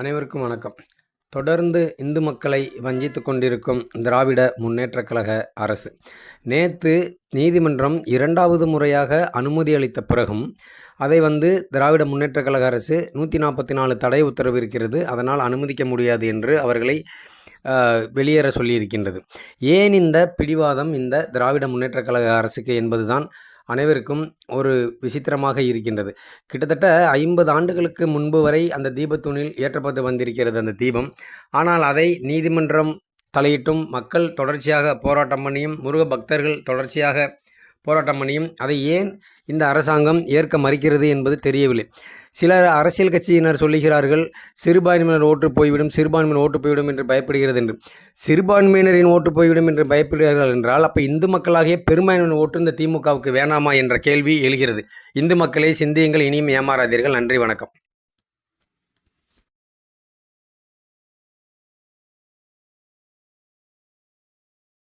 அனைவருக்கும் வணக்கம். தொடர்ந்து இந்து மக்களை வஞ்சித்து கொண்டிருக்கும் திராவிட முன்னேற்றக் கழக அரசு. நேற்று நீதிமன்றம் இரண்டாவது முறையாக அனுமதி அளித்த பிறகும் அதை வந்து திராவிட முன்னேற்றக் கழக அரசு நூற்றி நாற்பத்தி நாலு தடை உத்தரவு இருக்கிறது. அதனால் அனுமதிக்க முடியாது என்று அவர்களை வெளியேற சொல்லியிருக்கின்றது. ஏன் இந்த பிடிவாதம் இந்த திராவிட முன்னேற்றக் கழக அரசுக்கு என்பதுதான் அனைவருக்கும் ஒரு விசித்திரமாக இருக்கின்றது. கிட்டத்தட்ட ஐம்பது ஆண்டுகளுக்கு முன்பு வரை அந்த தீபத்தூணில் ஏற்றப்பட்டு வந்திருக்கிறது அந்த தீபம். ஆனால் அதை நீதிமன்றம் தலையிட்டும் மக்கள் தொடர்ச்சியாக போராட்டம் பண்ணியும் முருக பக்தர்கள் தொடர்ச்சியாக போராட்டம் பண்ணியும் அதை ஏன் இந்த அரசாங்கம் ஏற்க மறுக்கிறது என்பது தெரியவில்லை. சில அரசியல் கட்சியினர் சொல்லுகிறார்கள் சிறுபான்மையினர் ஓட்டு போய்விடும் சிறுபான்மையினர் ஓட்டு போய்விடும் என்று பயப்படுகிறது என்று. சிறுபான்மையினரின் ஓட்டு போய்விடும் என்று பயப்படுகிறார்கள் என்றால் அப்போ இந்து மக்களாகிய பெரும்பான்மையினர் ஓட்டு இந்த திமுகவுக்கு வேணாமா என்ற கேள்வி எழுகிறது. இந்து மக்களை சிந்தியுங்கள் இனியும் ஏமாறாதீர்கள். நன்றி வணக்கம்.